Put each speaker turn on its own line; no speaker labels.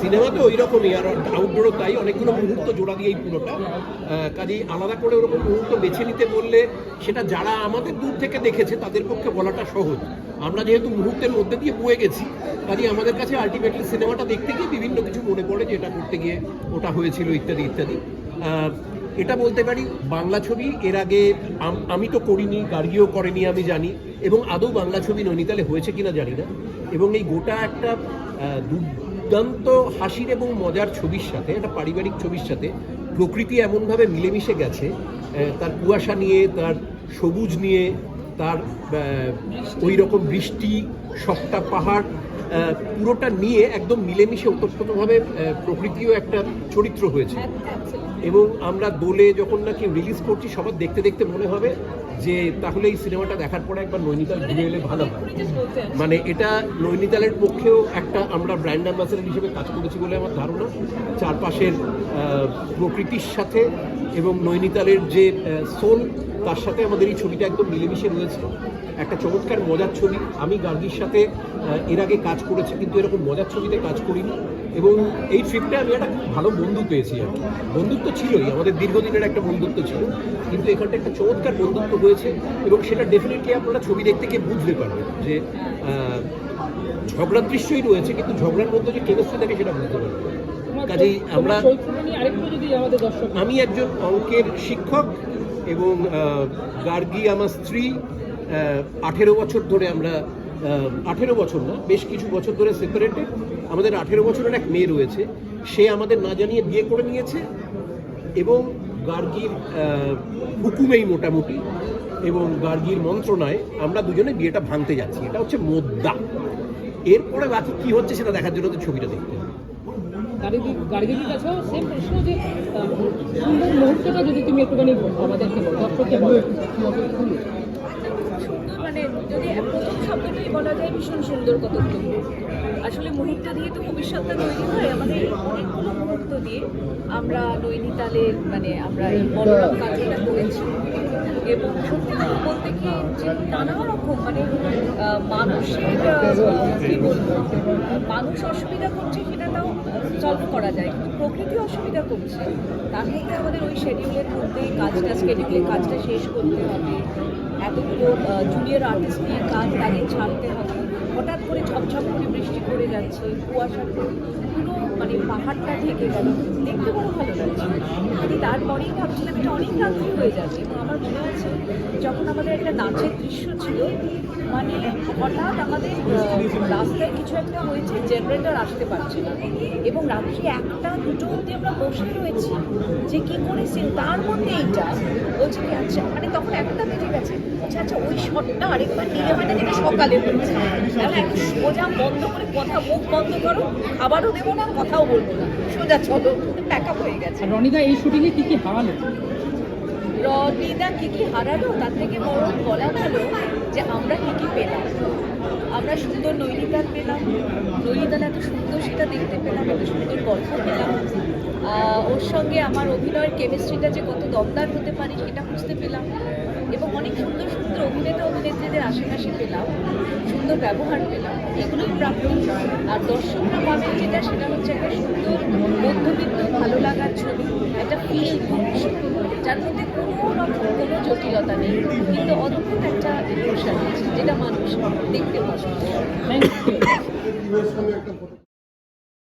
Cinema তো ওই রকমই আর আউটডোরও তাই, অনেকগুলো মুহূর্ত জোড়া দিয়ে এই পুরোটা কাজেই আলাদা করে ওরকম মুহূর্ত বেছে নিতে বললে সেটা যারা আমাদের দূর থেকে দেখেছে, তাদের পক্ষে বলাটা সহজ। আমরা যেহেতু মুহূর্তের মধ্যে দিয়ে বয়ে গেছি, কাজেই আমাদের কাছে আলটিমেটলি সিনেমাটা দেখতে গিয়ে বিভিন্ন কিছু মনে পড়ে যে এটা করতে গিয়ে ওটা হয়েছিল ইত্যাদি ইত্যাদি। এটা বলতে পারি, বাংলা ছবি এর আগে আমি তো করিনি, গার্গিও করেনি, আমি জানি, এবং আদৌ বাংলা ছবি নৈনিতালে হয়েছে কিনা জানি না। এবং এই গোটা একটা দুর্দান্ত হাসির এবং মজার ছবির সাথে, একটা পারিবারিক ছবির সাথে প্রকৃতি এমনভাবে মিলেমিশে গেছে তার কুয়াশা নিয়ে, তার সবুজ নিয়ে, তার ওই রকম বৃষ্টি, সপ্তা পাহাড় পুরোটা নিয়ে একদম মিলেমিশে ওতপ্রোতভাবে প্রকৃতিও একটা চরিত্র হয়েছে। এবং আমরা দোলে যখন নাকি রিলিজ করছি সবার দেখতে দেখতে মনে হবে যে তাহলে এই সিনেমাটা দেখার পরে একবার নৈনিতাল ঘুরে এলে ভালো হয়। মানে এটা নৈনিতালের পক্ষেও একটা আমরা ব্র্যান্ড অ্যাম্বাসেডার হিসেবে কাজ করেছি বলে আমার ধারণা। চারপাশের প্রকৃতির সাথে এবং নৈনিতালের যে সোল তার সাথে আমাদের এই ছবিটা একদম মিলেমিশে রয়েছে। একটা চমৎকার মজার ছবি। আমি গার্গির সাথে এর আগে কাজ করেছি কিন্তু এরকম মজার ছবিতে কাজ করিনি। এবং এই ট্রিপটা আমি একটা খুব ভালো বন্ধু পেয়েছি আর কি। বন্ধুত্ব ছিলই আমাদের দীর্ঘদিনের একটা বন্ধুত্ব ছিল। কিন্তু এখানটা একটা চমৎকার বন্ধুত্ব হয়েছে এবং সেটা ডেফিনেটলি আপনারা ছবি দেখতে গিয়ে বুঝতে পারবেন যে ঝগড়ার দৃশ্যই রয়েছে কিন্তু ঝগড়ার মধ্যে যে কেমিস্ট্রি থাকে সেটা বুঝতে পারবেন। কাজেই আমরা আমি একজন অঙ্কের শিক্ষক এবং গার্গী আমার স্ত্রী। আঠেরো বছর ধরে আমরা আঠেরো বছর না, বেশ কিছু বছর ধরে সেপারেটেড আমাদের আঠেরো বছরের এক মেয়ে রয়েছে। সে আমাদের না জানিয়ে বিয়ে করে নিয়েছে এবং গার্গীর হুকুমেই মোটামুটি এবং গার্গীর মন্ত্রণায় আমরা দুজনে বিয়েটা ভাঙতে যাচ্ছি। এটা হচ্ছে মোদ্দা। এরপরে বাকি কি হচ্ছে সেটা দেখার জন্য তো ছবিটা দেখতে হবে।
যদি তুমি একটুখানি
যদি প্রথম শব্দটাই বলা যায় ভীষণ সুন্দর কতগুলো আসলে মুহূর্ত দিয়ে তো ভবিষ্যৎটা তৈরি হয়, আমাদের অনেকগুলো মুহূর্ত দিয়ে আমরা নৈনিতালের মানে আমরা এই মনোরম কাজটা করেছি। এবং সত্যি কথা বলতে কি, যে নানা রকম মানে মানুষের কি বলব, মানুষ অসুবিধা করছে সেটা তাও সলভ করা যায় কিন্তু প্রকৃতি অসুবিধা করছে, তার মধ্যে আমাদের ওই শেডিউলের মধ্যে কাজটা স্কেডিউলে কাজটা শেষ করতে হবে এতগুলো জুনিয়র আর্টিস্ট নিয়ে কাজ তাদের ছাড়তে হবে। হঠাৎ করে ঝপঝপ করে বৃষ্টি পড়ে যাচ্ছে কুয়াশাতে পুরো মানে পাহাড়টা ঢেকে গেল। দেখতে বড় ভালো লাগছে। আমি তারপরেই ভাবছিলাম এটা অনেক রাত্রি হয়ে এবং আমার মনে আছে যখন আমাদের একটা নাচের দৃশ্য ছিল মানে হঠাৎ আমাদের রাস্তায় কিছু একটা হয়েছে জেনারেটর আসতে পারছে না। এবং রাত্রি একটা, দুটো অব্দি আমরা বসে রয়েছি যে কি করেছেন তার মধ্যে এইটা বলছে কি আচ্ছা মানে তখন একটা বেজে গেছে। আচ্ছা আচ্ছা ওই শটটা আরেকবার নিলে হয় না যেটা সকালে হয়েছে? সোজা বন্ধ করে কথা মুখ বন্ধ করো খাবারও দেবো না কথাও বলব না। সোজা চলো প্যাক আপ হয়ে গেছে।
রনিদা এই শুটিংয়ে কি কি হারালো?
রনিদা কি কি হারালো? তার থেকে বড় বলা ভালো যে আমরা কি কি পেলাম। আমরা সুন্দর নৈনিতাল পেলাম। নৈনিতাল এত সুন্দর সেটা দেখতে পেলাম এত সুন্দর গল্প পেলাম। ওর সঙ্গে আমার অভিনয়ের কেমিস্ট্রিটা যে কত দমদার হতে পারে সেটা বুঝতে পেলাম। এবং অনেক সুন্দর সুন্দর অভিনেতা অভিনেত্রীদের আশেপাশে পেলাম সুন্দর ব্যবহার পেলাম এগুলোই প্রাপ্য। আর দর্শকরা পাবেন যেটা সেটা হচ্ছে একটা সুন্দর মধ্যবিত্ত ভালো লাগার ছবি একটা ফিল যার মধ্যে কোনো রকম কোনো জটিলতা নেই কিন্তু অদ্ভুত একটা ইমোশন আছে যেটা মানুষ দেখতে পছন্দ